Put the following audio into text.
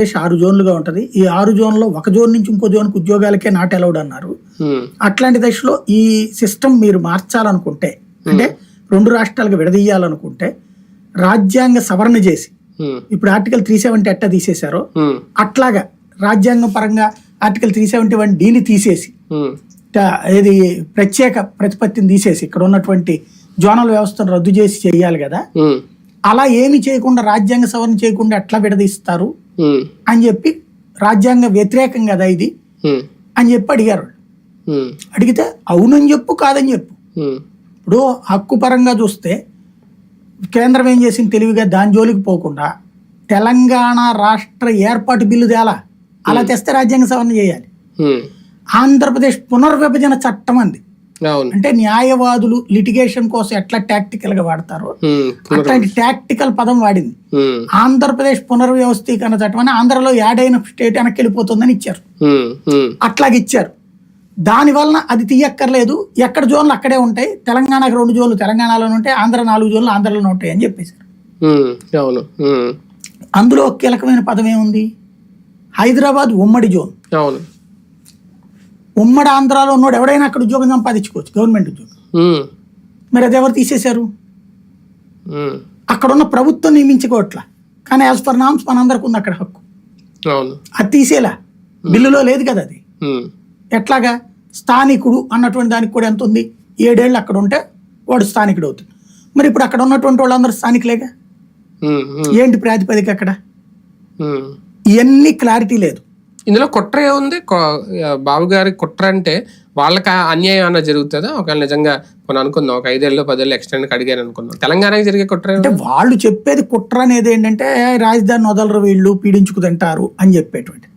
ఆంధ్రప్రదేశ్ ఆరు జోన్లుగా ఉంటది. ఈ ఆరు జోన్లో ఒక జోన్ నుంచి ఇంకో జోన్కి ఉద్యోగాలకే నాట్ అలౌడ్ అన్నారు. అట్లాంటి దశలో ఈ సిస్టమ్ మీరు మార్చాలనుకుంటే అంటే రెండు రాష్ట్రాలకు విడదీయాలనుకుంటే రాజ్యాంగ సవరణ చేసి ఇప్పుడు ఆర్టికల్ త్రీ సెవెంటీ ఎట్ట తీసేశారో అట్లాగా రాజ్యాంగం పరంగా ఆర్టికల్ త్రీ సెవెంటీ వన్ డీని తీసేసి ఏది ప్రత్యేక ప్రతిపత్తిని తీసేసి ఇక్కడ ఉన్నటువంటి జోనల్ వ్యవస్థను రద్దు చేసి చేయాలి కదా. అలా ఏమి చేయకుండా రాజ్యాంగ సవరణ చేయకుండా ఎట్లా విడదీస్తారు? అని చెప్పి రాజ్యాంగ వ్యతిరేకం కదా ఇది. అని చెప్పి అడిగారు అడిగితే అవునని చెప్పు కాదని చెప్పు. ఇప్పుడు హక్కు పరంగా చూస్తే కేంద్రం ఏం చేసింది తెలివిగా? దాని జోలికి పోకుండా తెలంగాణ రాష్ట్ర ఏర్పాటు బిల్లు తేలా. అలా తెస్తే రాజ్యాంగ సవరణ చేయాలి. ఆంధ్రప్రదేశ్ పునర్విభజన చట్టం అంది. అంటే న్యాయవాదులు లిటిగేషన్ కోసం ఎట్లా టాక్టికల్గా వాడతారో అట్లాంటి టాక్టికల్ పదం వాడింది. ఆంధ్రప్రదేశ్ పునర్వ్యవస్థీకరణ చట్టం అని ఆంధ్రలో యాడ్ అయిన స్టేట్ వెనక్కి వెళ్ళిపోతుందని ఇచ్చారు. అట్లాగే ఇచ్చారు. దాని వలన అది తీయక్కర్లేదు. ఎక్కడ జోన్లు అక్కడే ఉంటాయి. తెలంగాణకు రెండు జోన్లు తెలంగాణలోనే ఉంటాయి. ఆంధ్ర నాలుగు జోన్లు ఆంధ్రలోనే ఉంటాయి అని చెప్పేశారు. అవును. అందులో కీలకమైన పదం ఏముంది? హైదరాబాద్ ఉమ్మడి జోన్. అవును. ఉమ్మడి ఆంధ్రాలో ఉన్నోడు ఎవడైనా అక్కడ ఉద్యోగం సంపాదించుకోవచ్చు గవర్నమెంట్ ఉద్యోగం. మరి అది ఎవరు తీసేశారు? ఉమ్, అక్కడ ఉన్న ప్రభుత్వం నియమించుకోవట్లా. కానీ యాజ్ పర్ నామ్స్ మనందరికి ఉంది అక్కడ హక్కు. అది తీసేలా. బిల్లులో లేదు కదా అది. ఎట్లాగా? స్థానికుడు అన్నటువంటి దానికి కూడా ఎంత ఉంది? ఏడేళ్ళు అక్కడ ఉంటే వాడు స్థానికుడు అవుతుంది మరి ఇప్పుడు అక్కడ ఉన్నటువంటి వాళ్ళందరూ స్థానికులేగా? ఏంటి ప్రాతిపదిక అక్కడ. ఇవన్నీ క్లారిటీ లేదు. ఇందులో కుట్ర ఏముంది? బాబు గారి కుట్ర అంటే వాళ్ళకి అన్యాయం అన్న జరుగుతుందా? ఒకవేళ నిజంగా మనం అనుకుందాం ఒక ఐదేళ్ళు పదేళ్ళు ఎక్స్టెండ్ అడిగారు అనుకుందాం. తెలంగాణకి జరిగే కుట్ర? అంటే వాళ్ళు చెప్పేది కుట్ర అనేది ఏంటంటే రాజధాని వదలరు వీళ్ళు పీడించుకు తింటారు అని చెప్పేటువంటి.